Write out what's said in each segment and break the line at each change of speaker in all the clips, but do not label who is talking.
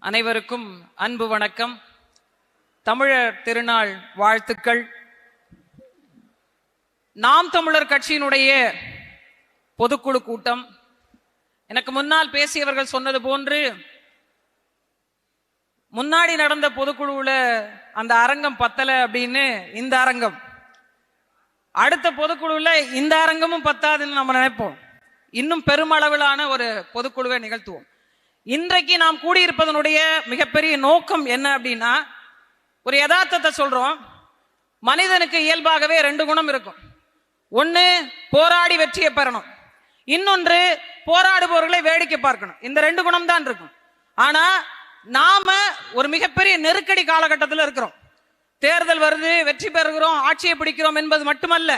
அனைவருக்கும் அன்பு வணக்கம். தமிழர் திருநாள் வாழ்த்துக்கள். நாம் தமிழர் கட்சியினுடைய பொதுக்குழு கூட்டம். எனக்கு முன்னால் பேசியவர்கள் சொன்னது போன்று முன்னாடி நடந்த பொதுக்குழுவுல அந்த அரங்கம் பத்தல அப்படின்னு இந்த அரங்கம். அடுத்த பொதுக்குழுவில் இந்த அரங்கமும் பத்தாதுன்னு நம்ம நினைப்போம். இன்னும் பெருமளவிலான ஒரு பொதுக்குழுவை நிகழ்த்துவோம். இன்றைக்கு நாம் கூடியிருப்பதனுடைய மிகப்பெரிய நோக்கம் என்ன அப்படின்னா ஒரு யதார்த்தத்தை சொல்றோம். மனிதனுக்கு இயல்பாகவே ரெண்டு குணம் இருக்கும். ஒன்று போராடி வெற்றியை பெறணும். இன்னொன்று போராடுபவர்களை வேடிக்கை பார்க்கணும். இந்த ரெண்டு குணம் தான் இருக்கும். ஆனா நாம ஒரு மிகப்பெரிய நெருக்கடி காலகட்டத்தில் இருக்கிறோம். தேர்தல் வருது வெற்றி பெறுகிறோம் ஆட்சியை பிடிக்கிறோம் என்பது மட்டுமல்ல.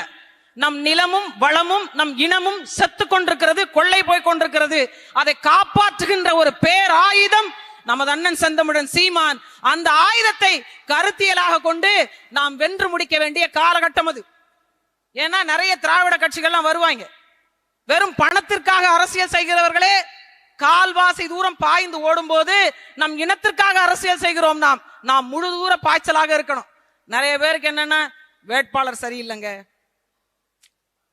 நம் நிலமும் வளமும் நம் இனமும் செத்து கொண்டிருக்கிறது கொள்ளை போய் கொண்டிருக்கிறது. அதை காப்பாற்றுகின்ற ஒரு பேராயுதம் நமது அண்ணன் செந்தமிழன் சீமான் அந்த ஆயுதத்தை கருத்தியலாக கொண்டு நாம் வென்று முடிக்க வேண்டிய காலகட்டம் அது. ஏன்னா நிறைய திராவிட கட்சிகள்லாம் வருவாங்க. வெறும் பணத்திற்காக அரசியல் செய்கிறவர்களே கால்வாசி தூரம் பாய்ந்து ஓடும்போது நம் இனத்திற்காக அரசியல் செய்கிறோம் நாம். நாம் முழு தூர பாய்ச்சலாக இருக்கணும். நிறைய பேருக்கு என்னன்னா வேட்பாளர் சரியில்லைங்க.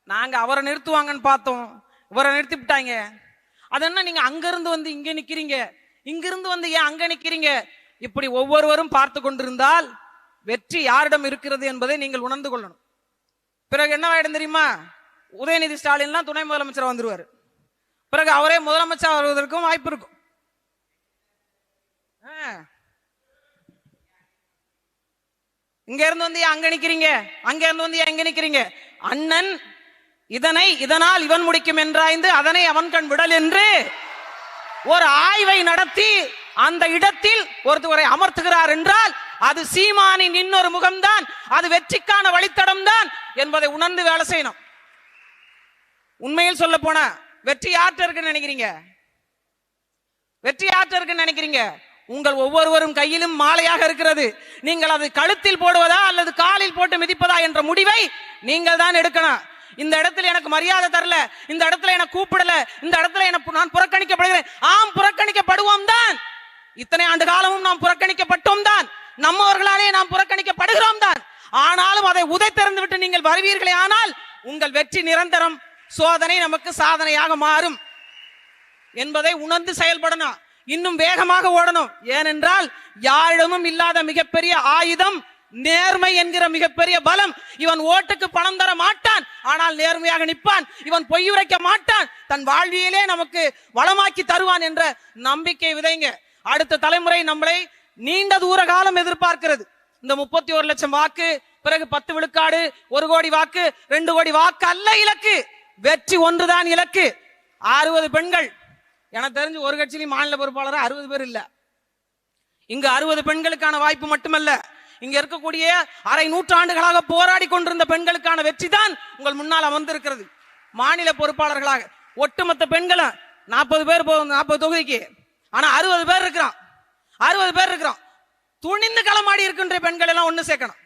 நாங்க அவரை நிறுத்துவாங்கன்னு பார்த்தோம். இவரை நிறுத்திவிட்டாங்க. அது என்ன நீங்க அங்கிருந்து வந்து இங்க நிக்கிறீங்க? இங்கிருந்து வந்து ஏன் அங்க நிக்கிறீங்க? இப்படி ஒவ்வொருவரும் பார்த்து கொண்டிருந்தால் வெற்றி யாரிடம் இருக்கிறது என்பதை நீங்கள் உணர்ந்து கொள்ளணும். பிறகு என்ன ஆயிடும் தெரியுமா? உதயநிதி ஸ்டாலின்லாம் துணை முதலமைச்சர் வந்துருவார். பிறகு அவரே முதலமைச்சர் வருவதற்கும் வாய்ப்பு இருக்கும். ஆ. இங்க இருந்து வந்து ஏன் அங்க நிக்கிறீங்க? அங்க இருந்து வந்து ஏன் நிக்கிறீங்க? அண்ணன் இதனை இதனால் இவன் முடிக்கும் என்றாய்ந்து அதனை அவன் கண் விடல் என்று ஒரு ஆய்வை நடத்தி அந்த இடத்தில் ஒருத்தவரை அமர்த்துகிறார் என்றால் அது சீமானின் இன்னொரு முகம்தான். அது வெற்றிக்கான வழித்தடம் தான் என்பதை உணர்ந்து வேலை செய்யணும். உண்மையில் சொல்ல போன வெற்றி யார்கிட்ட இருக்குன்னு நினைக்கிறீங்க? வெற்றி யார்கிட்ட இருக்குன்னு நினைக்கிறீங்க? உங்கள் ஒவ்வொருவரும் கையிலும் மாலையாக இருக்கிறது. நீங்கள் அது கழுத்தில் போடுவதா அல்லது காலில் போட்டு மிதிப்பதா என்ற முடிவை நீங்கள் தான் எடுக்கணும். இந்த இடத்துல எனக்கு மரியாதை தரல இந்த இடத்துல எனக்கு கூப்பிடல இந்த இடத்துல எனக்கு நான் புறக்கணிக்கப்படுகிறேன். ஆம் புறக்கணிக்கப்படுவோம் தான். இத்தனை ஆண்டு காலமும் நாம் புறக்கணிக்கப்பட்டோம் தான். நம்மவர்களாலே நாம் புறக்கணிக்கப்படுகிறோம் தான். ஆனாலும் அதை உதை திறந்து விட்டு நீங்கள் வருவீர்களே ஆனால் உங்கள் வெற்றி நிரந்தரம் சோதனை நமக்கு சாதனையாக மாறும். என்பதை உணர்ந்து செயல்படணும். இன்னும் வேகமாக ஓடணும். ஏனென்றால் யாரிடமும் இல்லாத மிகப்பெரிய ஆயுதம் நேர்மை என்கிற மிகப்பெரிய பலம். இவன் ஓட்டுக்கு பணம் தர மாட்டான் ஆனால் நேர்மையாக நிற்பான். இவன் பொய் உரைக்க மாட்டான். தன் வாழ்வியலே நமக்கு வளமாக்கி தருவான் என்ற நம்பிக்கை விதைங்க. அடுத்த தலைமுறை நம்மளை நீண்ட தூர காலம் எதிர்பார்க்கிறது. இந்த முப்பத்தி ஒரு லட்சம் வாக்கு பிறகு பத்து விழுக்காடு ஒரு கோடி வாக்கு ரெண்டு கோடி வாக்கு அல்ல இலக்கு. வெற்றி ஒன்றுதான் இலக்கு. அறுபது பெண்கள். எனக்கு தெரிஞ்சு ஒரு கட்சியிலும் மாநில பொறுப்பாளர் அறுபது பேர் இல்ல. இங்க அறுபது பெண்களுக்கான வாய்ப்பு மட்டுமல்ல. இங்க இருக்கக்கூடிய அரை நூற்றாண்டுகளாக போராடி கொண்டிருந்த பெண்களுக்கான வெற்றி தான் உங்கள் முன்னால் அமர்ந்திருக்கிறது. மாநில பொறுப்பாளர்களாக ஒட்டுமொத்த பெண்களும் நாற்பது பேர் போகும் நாற்பது தொகுதிக்கு. ஆனா அறுபது பேர் இருக்கிறான். அறுபது பேர் இருக்கிறான். துணிந்து களமாடி இருக்கின்ற பெண்கள் எல்லாம் ஒண்ணு சேர்க்கணும்.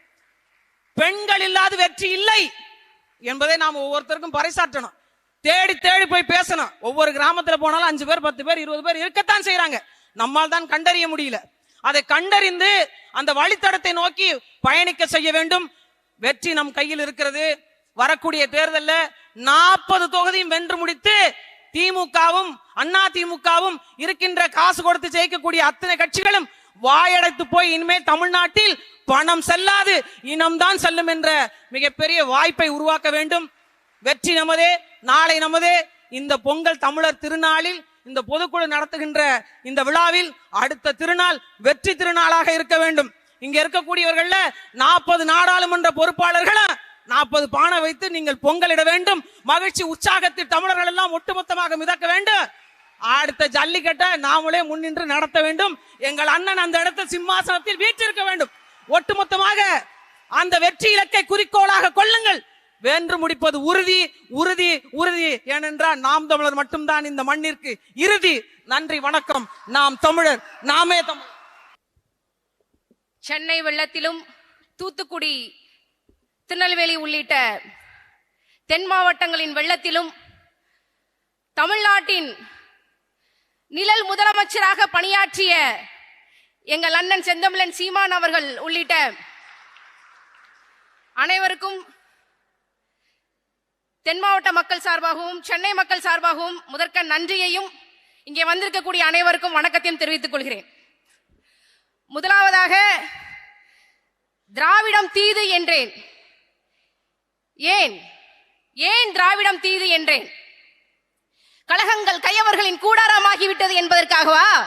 பெண்கள் இல்லாத வெற்றி இல்லை என்பதை நாம் ஒவ்வொருத்தருக்கும் பறைசாற்றணும். தேடி தேடி போய் பேசணும். ஒவ்வொரு கிராமத்துல போனாலும் அஞ்சு பேர் பத்து பேர் இருபது பேர் இருக்கத்தான் செய்யறாங்க நம்மால் தான் கண்டறிய முடியல. அதை கண்டறிந்து அந்த வழித்தடத்தை நோக்கி பயணிக்க செய்ய வேண்டும். வெற்றி நம் கையில் இருக்கிறது. வரக்கூடிய தேர்தல்ல நாற்பது தொகுதியும் வென்று முடித்து திமுகவும் அண்ணா திமுகவும் இருக்கின்ற காசு கொடுத்து ஜெயிக்கக்கூடிய அத்தனை கட்சிகளும் வாயடைத்து போய் இனிமேல் தமிழ்நாட்டில் பணம் செல்லாது இனம்தான் செல்லும் என்ற மிகப்பெரிய வாய்ப்பை உருவாக்க வேண்டும். வெற்றி நமதே நாளை நமதே. இந்த பொங்கல் தமிழர் திருநாளில் இந்த பொதுக்குழு நடத்துகின்ற இந்த விழாவில் அடுத்த திருநாள் வெற்றி திருநாளாக இருக்க வேண்டும். இங்க இருக்கக்கூடியவர்கள்ல நாற்பது நாடாளுமன்ற பொறுப்பாளர்களை நாற்பது பானை வைத்து நீங்கள் பொங்கலிட வேண்டும். மகிழ்ச்சி உற்சாகத்தில் தமிழர்கள் எல்லாம் ஒட்டுமொத்தமாக மிதக்க வேண்டும். அடுத்த ஜல்லிக்கட்டை நாமளே முன்னின்று நடத்த வேண்டும். எங்கள் அண்ணன் அந்த இடத்த சிம்மாசனத்தில் வீற்றிருக்க வேண்டும். ஒட்டுமொத்தமாக அந்த வெற்றி இலக்கை குறிக்கோளாக கொள்ளுங்கள். வென்று முடிப்பது உறுதி உறுதி உறுதி. ஏனென்றால் நாம் தமிழர் மட்டும்தான் இந்த மண்ணிற்கு இறுதி. நன்றி வணக்கம். நாம் தமிழர் நாமே
சென்னை வெள்ளத்திலும் தூத்துக்குடி திருநெல்வேலி உள்ளிட்ட தென் மாவட்டங்களின் வெள்ளத்திலும் தமிழ்நாட்டின் நிழல் முதலமைச்சராக பணியாற்றிய எங்கள் அண்ணன் செந்தமிழன் சீமான் அவர்கள் உள்ளிட்ட அனைவருக்கும் தென் மாவட்ட மக்கள் சார்பாகவும் சென்னை மக்கள் சார்பாகவும் முதற்க நன்றியையும் இங்கே வந்திருக்கக்கூடிய அனைவருக்கும் வணக்கத்தையும் தெரிவித்துக் கொள்கிறேன். முதலாவதாக திராவிடம் தீது என்றேன். ஏன்? ஏன் திராவிடம் தீது என்றேன்? கழகங்கள் கையவர்களின் கூடாரமாகிவிட்டது என்பதற்காகவா?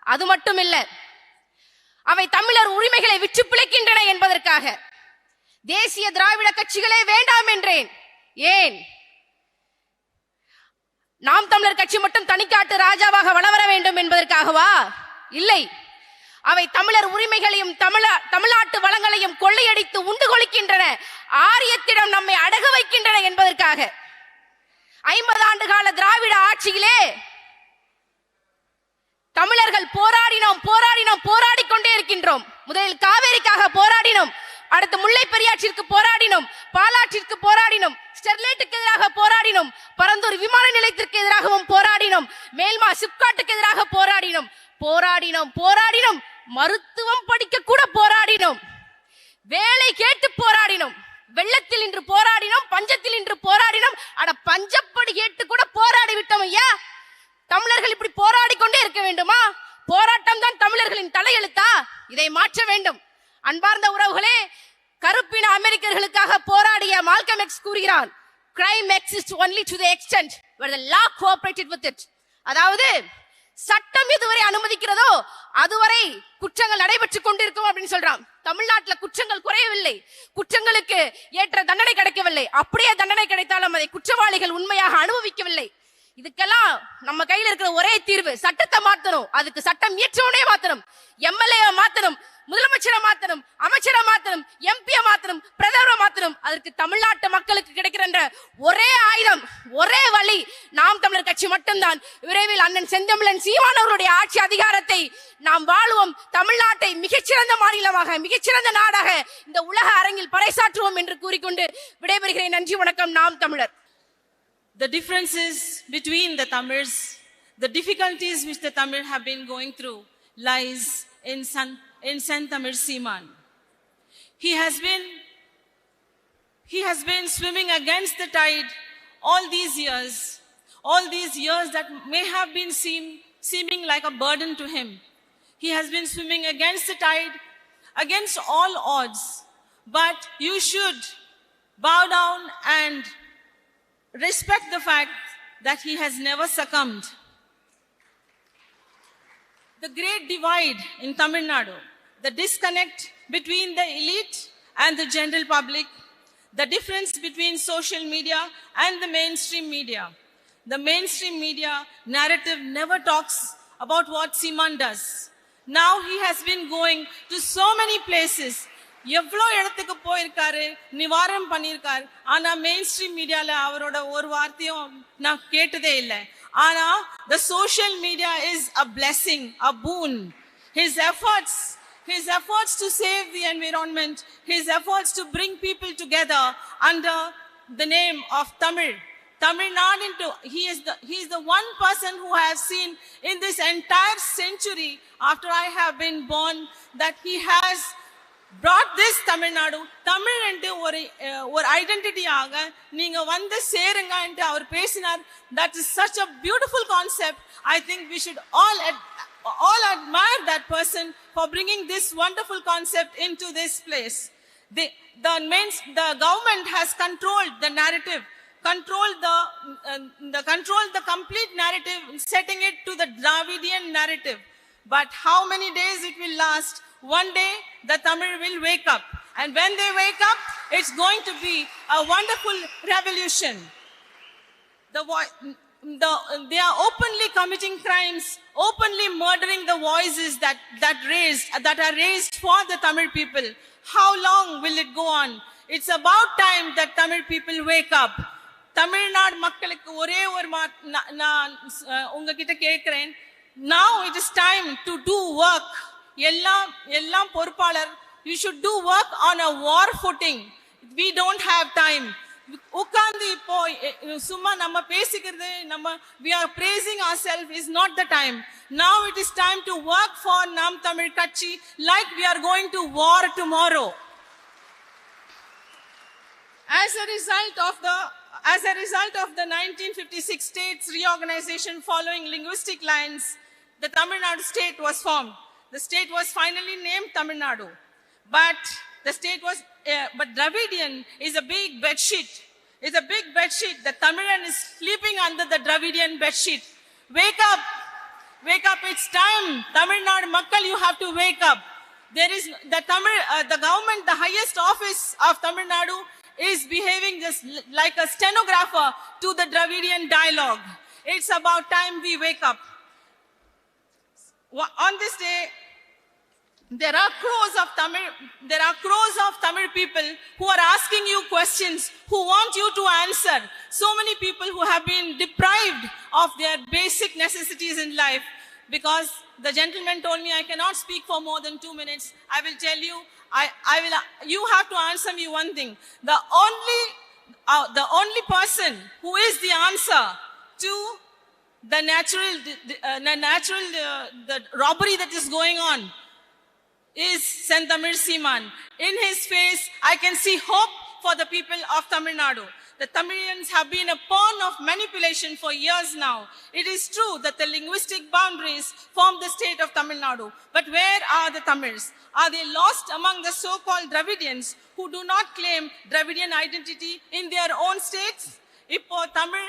அது மட்டுமில்ல அவை தமிழர் உரிமைகளை விற்று பிழைக்கின்றன என்பதற்காக. தேசிய திராவிட கட்சிகளே வேண்டாம் என்றேன். ஏன்? நாம் தமிழர் கட்சி மட்டும் தனிக்காட்டு ராஜாவாக வளவர வேண்டும் என்பதற்காகவா? இல்லை. அவை தமிழர் உரிமைகளையும் தமிழ தமிழ்நாட்டு வளங்களையும் கொள்ளையடித்து உண்டு கொளிக்கின்றன ஆரியத்திடம் நம்மை அடகு வைக்கின்றன என்பதற்காக. ஐம்பது ஆண்டு கால திராவிட ஆட்சியிலே தமிழர்கள் போராடினோம் போராடினோம் போராடி கொண்டே இருக்கின்றோம். முதலில் காவேரிக்காக போராடினோம். அடுத்து முல்லை பெரியாற்றிற்கு போராடினோம். பாலாற்றிற்கு போராடினோம். ஸ்டெர்லைட்டுக்கு எதிராக போராடினோம். பரந்தூர் விமான நிலையத்திற்கு எதிராகவும் போராடினோம். மேல்மா சிப்காட்டுக்கு எதிராக போராடினோம். போராடினோம் போராடினோம். மருத்துவம் படிக்க கூட போராடினோம். வேலை கேட்டு போராடினோம். வெள்ளத்தில் இன்று போராடினோம் பஞ்சத்தில் இன்று போராடினோம். அட பஞ்சப்படி கேட்டு கூட போராடி விட்டோம் ஐயா. தமிழர்கள் இப்படி போராடி கொண்டே இருக்க வேண்டுமா? போராட்டம் தான் தமிழர்களின் தலையெழுத்தா? இதை மாற்ற வேண்டும். அன்பார்ந்த உறவுகளே கருப்பின அமெரிக்கர்களுக்காக போராடிய மால்கம் எக்ஸ் கூறுகிறான் crime exist only to the extent where the law cooperated with it அதாவது சட்டம் எதுவரை அனுமதிக்கிறதோ அதுவரை குற்றங்கள் நடைபெற்று கொண்டிருக்கும் அப்படின்னு சொல்றான். தமிழ்நாட்டில் குற்றங்கள் குறையவில்லை. குற்றங்களுக்கு ஏற்ற தண்டனை கிடைக்கவில்லை. அப்படியே தண்டனை கிடைத்தாலும் அதை குற்றவாளிகள் உண்மையாக அனுபவிக்கவில்லை. இதுக்கெல்லாம் நம்ம கையில இருக்கிற ஒரே தீர்வு சட்டத்தை மாத்தணும். அதுக்கு சட்டம் இயற்றவனே மாத்தணும். எம்எல்ஏ மாத்தணும் முதலமைச்சரை மாத்தணும் அமைச்சரை மாத்தணும் எம்பியை மாத்தணும் பிரதமரை மாத்தணும். அதற்கு தமிழ்நாட்டு மக்களுக்கு கிடைக்கிற ஒரே ஆயுதம் ஒரே வழி நாம் தமிழர் கட்சி மட்டும்தான். விரைவில் அண்ணன் செந்தமிழன் சீமானவருடைய ஆட்சி அதிகாரத்தை நாம் வாழுவோம். தமிழ்நாட்டை மிகச்சிறந்த மாநிலமாக மிகச்சிறந்த நாடாக இந்த உலக அரங்கில் பறைசாற்றுவோம் என்று கூறிக்கொண்டு விடைபெறுகிறேன். நன்றி வணக்கம். நாம் தமிழர்.
The differences between the Tamils, the difficulties which the Tamil have been going through lies in San, in San Tamil Seaman. He has been, he has been swimming against the tide all these years, all these years that may have been seem, seeming like a burden to him. He has been swimming against the tide, against all odds. But you should bow down and respect the fact that he has never succumbed. The great divide in Tamil Nadu, the disconnect between the elite and the general public, the difference between social media and the mainstream media. The mainstream media narrative never talks about what Seaman does. Now he has been going to so many places எவ்வளோ இடத்துக்கு போயிருக்காரு நிவாரணம் பண்ணியிருக்காரு ஆனா main stream மீடியால அவரோட ஒரு வார்த்தையும் நான் கேட்டதே இல்லை ஆனா the social media is a blessing a boon his efforts his efforts to save the environment his efforts to bring people together under the name of tamil Tamil Nadu into he is the he is the one person who I have seen in this entire century after I have been born that he has brought this Tamil Nadu Tamil என்று ஒரு அஹ், ஒரு ஐடென்டிட்டியாக நீங்க வந்து சேருங்க என்று அவர் பேசினார் that is such a beautiful concept I think we should all all admire that person for bringing this wonderful concept into this place. The, the, main, the government has controlled the narrative, controlled the, uh, the controlled the complete narrative, setting it to the Dravidian narrative. But how many days it will last? One day the Tamil will wake up. And when they wake up, it's going to be a wonderful revolution the, voi- the they are openly committing crimes openly murdering the voices that that raised that are raised for the tamil people how long will it go on it's about time that tamil people wake up Tamil Nadu மக்களுக்கு ஒரே ஒரு மா- நா- நான் அஹ், உங்ககிட்ட கேட்கிறேன் now it is time to do work எல்லாம் எல்லாம் பொறுப்பாளர் you should do work on a war footing we don't have time உட்கார்ந்து இப்போ எ- சும்மா நம்ம பேசிக்கிறது நம்ம we are praising ourselves is not the time now it is time to work for nam tamil kachi like we are going to war tomorrow as a result of the as a result of the 1956 states reorganization following linguistic lines the tamil nadu state was formed the state was finally named tamil nadu. But the state was uh, but dravidian is a big bed sheet is a big bed sheet the tamilan is sleeping under the dravidian bedsheet. wake up. Wake up. It's time. Tamil nadu makkal you have to wake up. There is the Tamil, uh, the government, the highest office of Tamil Nadu is behaving just like a stenographer to the Dravidian dialogue. It's about time we wake up. On this day, there are crores of Tamil, there are crores of Tamil people who are asking you questions, who want you to answer. So many people who have been deprived of their basic necessities in life because the gentleman told me I cannot speak for more than two minutes. I will tell you, I, I will, you have to answer me one thing. The only, uh, the only person who is the answer to the natural, uh, the natural, uh, the robbery that is going on is Sentamir Siman. In his face, I can see hope for the people of Tamil Nadu. The Tamilians have been a pawn of manipulation for years now. It is true that the linguistic boundaries form the state of Tamil Nadu. But where are the Tamils? Are they lost among the so-called Dravidians who do not claim Dravidian identity in their own states? இப்போ தமிழ்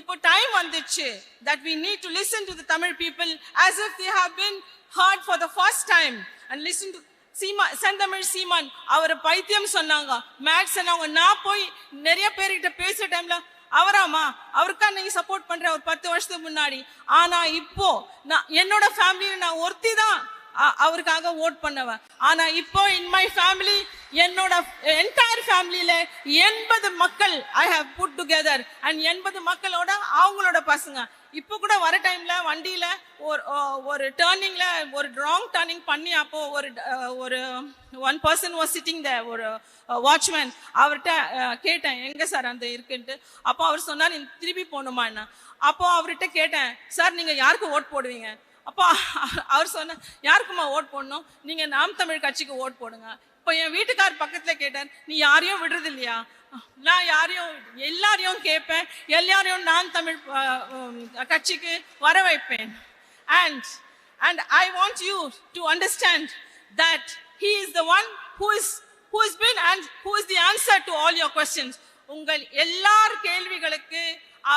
இப்போ time வந்துச்சு that we need to listen to the Tamil people as if they have been heard for the first time and listen to Seema Senthamizh Seeman அவரை பைத்தியம் சொன்னாங்க. Maths சொன்னாங்க நான் போய் நிறைய பேர்கிட்ட பேசுற டைம்ல அவராமா அவருக்கா நீங்க சப்போர்ட் பண்ற ஒரு பத்து வருஷத்துக்கு முன்னாடி. ஆனா இப்போ நான் என்னோட ஃபேமிலியில நான் ஒருத்தி தான் அவருக்காக ஓட் பண்ணவன். ஆனா இப்போ இன் மை ஃபேமிலி என்னோட என்டையர் ஃபேமிலியில எண்பது மக்கள் I have put together and எண்பது மக்களோட அவங்களோட பசங்க. இப்போ கூட வர டைம்ல வண்டியில ஒரு ஒரு டேர்னிங்ல ஒரு ராங் டேர்னிங் பண்ணி அப்போ ஒரு ஒரு one person was sitting the ஒரு வாட்ச்மேன் அவர்கிட்ட கேட்டேன் எங்க சார் அந்த இருக்குன்ட்டு? அப்போ அவர் சொன்னார் "நீ திருப்பி போகணுமான்னு அப்போ அவர்கிட்ட கேட்டேன் சார் நீங்க யாருக்கு ஓட் போடுவீங்க? அப்போ அவர் சொன்ன யாருக்குமா ஓட் போடணும்? நீங்கள் நாம் தமிழ் கட்சிக்கு ஓட் போடுங்க. அப்போ என் வீட்டுக்கார் பக்கத்துல கேட்டார் நீ யாரையும் விடுறது இல்லையா நான் யாரையும் எல்லாரையும் கேட்பேன். எல்லாரையும் நான் தமிழ் கட்சிக்கு வர வைப்பேன். And and I want you to understand that he is the one who is who is been and who is the answer to all your questions உங்கள் எல்லார் கேள்விகளுக்கு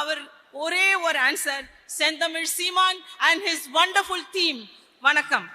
அவர் ஒரே ஒரு answer Senthamizh Seeman and his wonderful theme வணக்கம்.